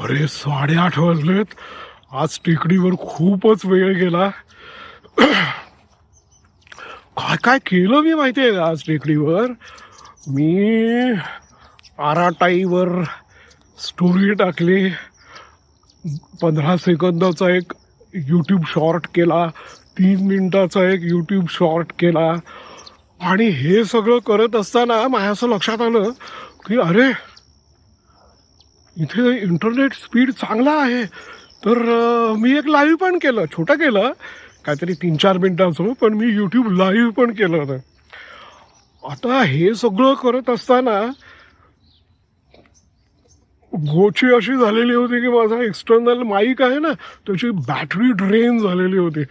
अरे साडेआठ वाजलेत. आज टेकडीवर खूपच वेळ गेला. काय काय केलं मी माहिती आहे का आज टेकडीवर? मी आराटाईवर स्टोरी टाकली. पंधरा सेकंदाचा एक यूट्यूब शॉर्ट केला. तीन मिनिटाचा एक यूट्यूब शॉर्ट केला. आणि हे सगळं करत असताना माझ्या असं लक्षात आलं की अरे इथे इंटरनेट स्पीड चांगला आहे. तर मी एक लाईव्ह पण केलं छोटं केलं. काहीतरी तीन चार मिनिटाचं पण मी यूट्यूब लाईव्ह पण केलं होतं. आता हे सगळं करत असताना गोची अशी झालेली होती की माझा एक्सटर्नल माईक आहे ना त्याची बॅटरी ड्रेन झालेली होती.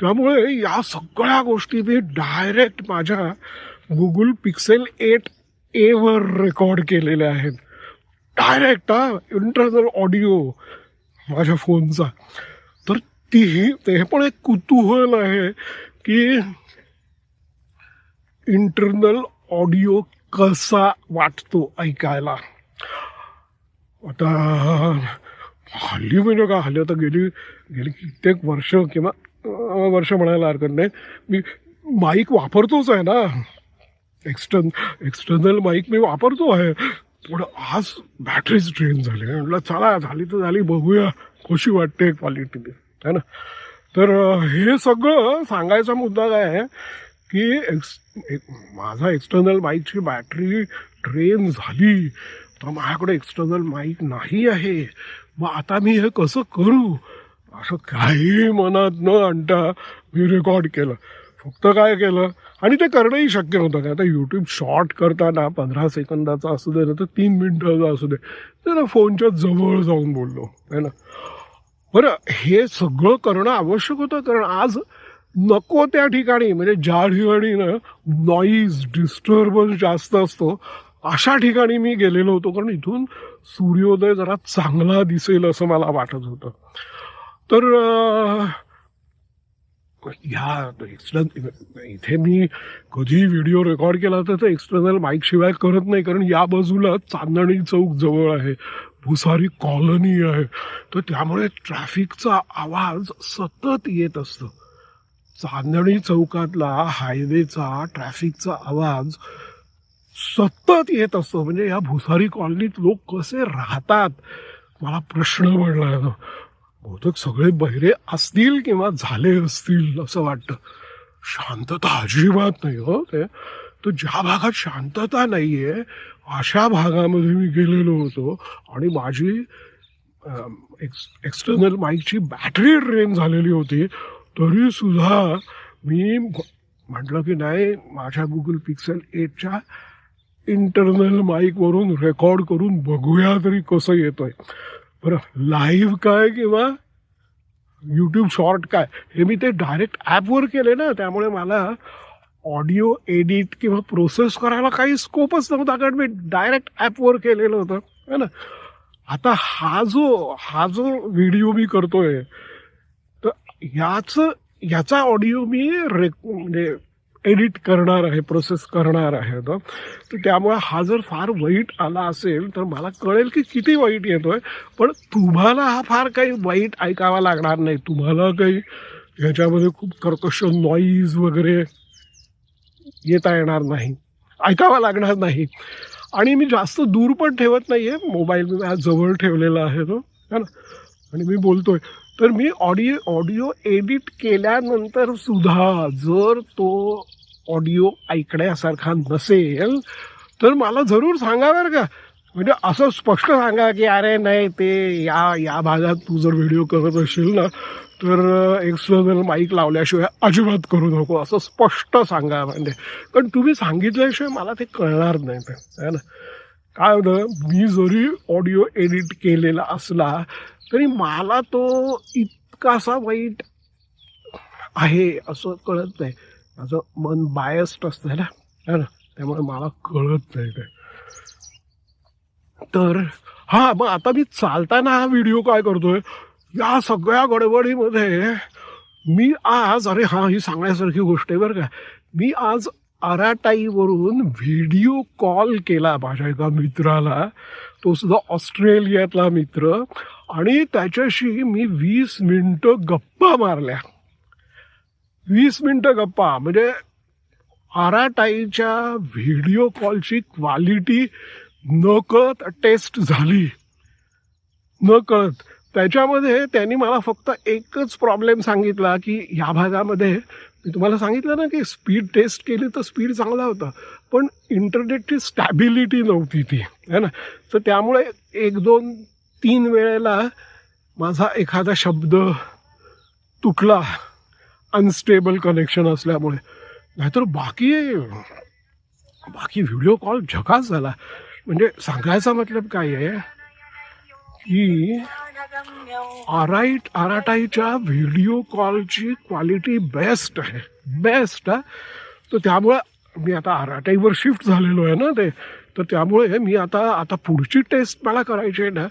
त्यामुळे या सगळ्या गोष्टी मी डायरेक्ट माझ्या Google Pixel eight ever record केलेल्या आहेत. डायरेक्ट हा इंटरनल ऑडिओ माझ्या फोनचा. तर तीही ते पण एक कुतूहल आहे की इंटरनल ऑडिओ कसा वाटतो ऐकायला. आता हल्ली म्हणजे का हल्ली आता गेली गेली कित्येक वर्ष किंवा वर्ष म्हणायला हरकत नाही. मी माईक वापरतोच आहे ना. एक्सटर्न एक्सटर्नल माईक मी वापरतो आहे. पण आज बॅटरीच ड्रेन झाली. म्हटलं चला झाली तर झाली बघूया. खुशी वाटते क्वालिटी है ना? तर हे सगळं सांगायचा मुद्दा काय आहे की एक्स एक माझा एक्सटर्नल माईकची बॅटरी ड्रेन झाली. तर माझ्याकडे एक्सटर्नल माईक नाही आहे. मग आता मी हे कसं करू? असं काही मनात न आणता मी रेकॉर्ड केलं. फक्त काय केलं? आणि ते करणंही शक्य होतं का आता यूट्यूब शॉर्ट करताना पंधरा सेकंदाचा असू दे ना तर तीन मिनटाचा असू दे तर फोनच्या जवळ जाऊन बोललो है ना? बरं हे सगळं करणं आवश्यक होतं कारण आज नको त्या ठिकाणी म्हणजे ज्या ठिकाणी ना नॉईज डिस्टर्बन्स जास्त असतो अशा ठिकाणी मी गेलेलो होतो कारण इथून सूर्योदय जरा चांगला दिसेल असं मला वाटत होतं. तर ह्या एक्सटर्न इथे मी कधी व्हिडिओ रेकॉर्ड केला तर एक्सटर्नल माईक शिवाय करत नाही कारण या बाजूला चांदणी चौक जवळ आहे भुसारी कॉलनी आहे. तर त्यामुळे ट्रॅफिकचा आवाज सतत येत असतो. चांदणी चौकातला हायवेचा ट्रॅफिकचा आवाज सतत येत असतो. म्हणजे या भुसारी कॉलनीत लोक कसे राहतात? मला प्रश्न पडला बहुतेक सगळे बहिरे असतील किंवा झाले असतील असं वाटतं. शांतता अजिबात नाही हो ते. तर ज्या भागात शांतता नाहीये अशा भागामध्ये मी गेलेलो होतो आणि माझी एक्स एक्सटर्नल माईकची बॅटरी ड्रेन झालेली होती. तरी सुद्धा मी म्हटलं की नाही माझ्या गुगल पिक्सेल एटच्या इंटरनल माईकवरून रेकॉर्ड करून बघूया तरी कसं येतोय. बरं लाईव्ह काय किंवा यूट्यूब शॉर्ट काय? हे मी ते डायरेक्ट ॲपवर केले ना त्यामुळे मला ऑडिओ एडिट किंवा प्रोसेस करायला काही स्कोपच नव्हता कारण मी डायरेक्ट ॲपवर केलेलं होतं है ना? आता हा जो हा जो व्हिडिओ मी करतोय तर याच याचा ऑडिओ मी रे म्हणजे एडिट करणार आहे प्रोसेस करणार आहे आता तर त्यामुळे हा जर फार वाईट आला असेल तर मला कळेल की किती वाईट येतो आहे पण तुम्हाला हा फार काही वाईट ऐकावा लागणार नाही. तुम्हाला काही ह्याच्यामध्ये खूप कर्कश नॉईज वगैरे येता येणार नाही. ऐकावा लागणार नाही. आणि मी जास्त दूर पण ठेवत नाही आहे मोबाईल मी जवळ ठेवलेला आहे तो. है ना? आणि मी बोलतो आहे तर मी ऑडिओ ऑडिओ एडिट केल्यानंतर सुद्धा जर तो ऑडिओ ऐकण्यासारखा नसेल तर मला जरूर सांगा बरं का. म्हणजे असं स्पष्ट सांगा की अरे नाही ते या या भागात तू जर व्हिडिओ करत असशील ना तर एक्सटर्नल माईक लावल्याशिवाय अजिबात करू नको. असं स्पष्ट सांगा म्हणजे. कारण तुम्ही सांगितल्याशिवाय मला ते कळणार नाही. ते है ना? काय होतं मी जरी ऑडिओ एडिट केलेला असला तरी मला तो इतकासा वाईट आहे असं कळत नाही. माझं मन बायस्ड असतं ना? है ना? त्यामुळे मला कळत नाही ते. तर हा मग आता मी चालताना हा व्हिडिओ काय करतोय? या सगळ्या गडबडीमध्ये मी आज अरे हा ही सांगण्यासारखी गोष्ट आहे बरं का. मी आज अराटाईवरून व्हिडिओ कॉल केला माझ्या एका मित्राला. तो सुद्धा ऑस्ट्रेलियातला मित्र. आणि त्याच्याशी मी वीस मिनटं गप्पा मारल्या. वीस मिनटं गप्पा. म्हणजे आराटाईच्या व्हिडिओ कॉलची क्वालिटी नकळत टेस्ट झाली. नकळत. त्याच्यामध्ये त्यांनी मला फक्त एकच प्रॉब्लेम सांगितला की ह्या भागामध्ये मी तुम्हाला सांगितलं ना की स्पीड टेस्ट केली तर स्पीड चांगला होता पण इंटरनेटची स्टॅबिलिटी नव्हती ती. है ना? तर त्यामुळे एक दोन तीन वेळेला माझा एखादा शब्द तुटला. अनस्टेबल कनेक्शन असल्यामुळे. नाहीतर बाकी बाकी व्हिडिओ कॉल झकास झाला. म्हणजे सांगायचा मतलब काय आहे? की आराईट आराटाईच्या व्हिडिओ कॉलची क्वालिटी बेस्ट आहे. बेस्ट आहे तर त्यामुळे मी आता आराटाईवर शिफ्ट झालेलो आहे ना ते. तर त्यामुळे मी आता आता पुढची टेस्ट मला करायची आहे ना.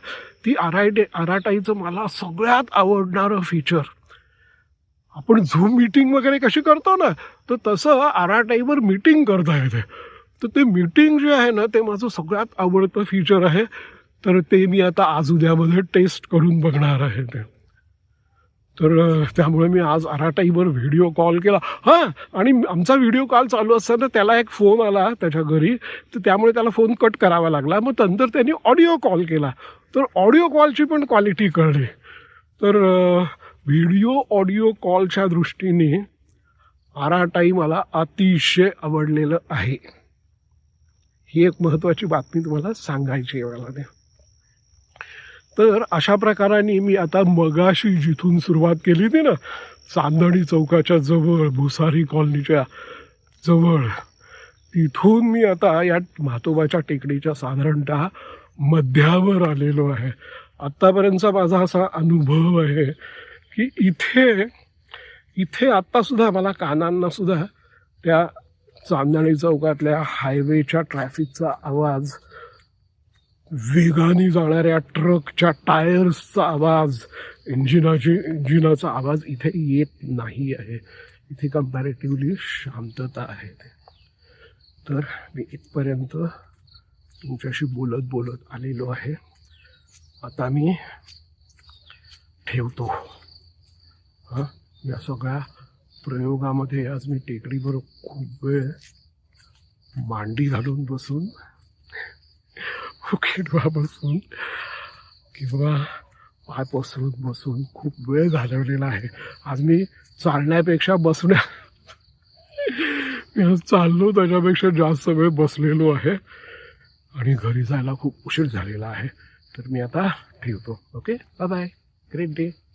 ती आरायडे आराटाईचं मला सगळ्यात आवडणारं फीचर आपण झूम मीटिंग वगैरे कशी करतो ना तर तसं आराटाईवर मीटिंग करता येते. तर ते मीटिंग जे आहे ना ते माझं सगळ्यात आवडतं फीचर आहे. तर ते मी आता आज उद्यामध्ये टेस्ट करून बघणार आहे ते. तर त्यामुळे मी आज आराटाईवर व्हिडिओ कॉल केला. हां आणि आमचा व्हिडिओ कॉल चालू असताना त्याला एक फोन आला त्याच्या घरी. तर त्यामुळे त्याला फोन कट करावा लागला. मग नंतर त्यांनी ऑडिओ कॉल केला. तर ऑडिओ कॉलची पण क्वालिटी कळली. तर व्हिडिओ ऑडिओ कॉलच्या दृष्टीने आराटाई मला अतिशय आवडलेलं आहे. ही एक महत्त्वाची बातमी तुम्हाला सांगायची आहे मला ते तर अशा प्रकाराने मी आता मगाशी जिथून सुरुवात केली होती ना चांदणी चौकाच्या जवळ भुसारी कॉलनीच्या जवळ तिथून मी आता या म्हातोबाच्या टेकडीच्या साधारणतः मध्यावर आलेलो आहे. आत्तापर्यंतचा माझा असा अनुभव आहे की इथे इथे आत्तासुद्धा मला कानांना सुद्धा त्या चांदणी चौकातल्या हायवेच्या ट्रॅफिकचा आवाज वेगाने जाणाऱ्या ट्रकच्या टायर्सचा आवाज इंजिनाची इंजिनाचा आवाज इथे येत नाही आहे. इथे कंपॅरेटिव्हली शांतता आहे ते. तर मी इथपर्यंत तुमच्याशी बोलत बोलत आलेलो आहे. आता मी ठेवतो. हां? या सगळ्या प्रयोगामध्ये आज मी टेकडीवर खूप वेळ मांडी घालून बसून उकिडवा बसून किंवा पाय पसरून बसून खूप वेळ घालवलेला आहे. आज मी चालण्यापेक्षा बसण्या मी आज चाललो त्याच्यापेक्षा जास्त वेळ बसलेलो आहे आणि घरी जायला खूप उशीर झालेला आहे. तर मी आता ठेवतो. Okay? Bye bye great day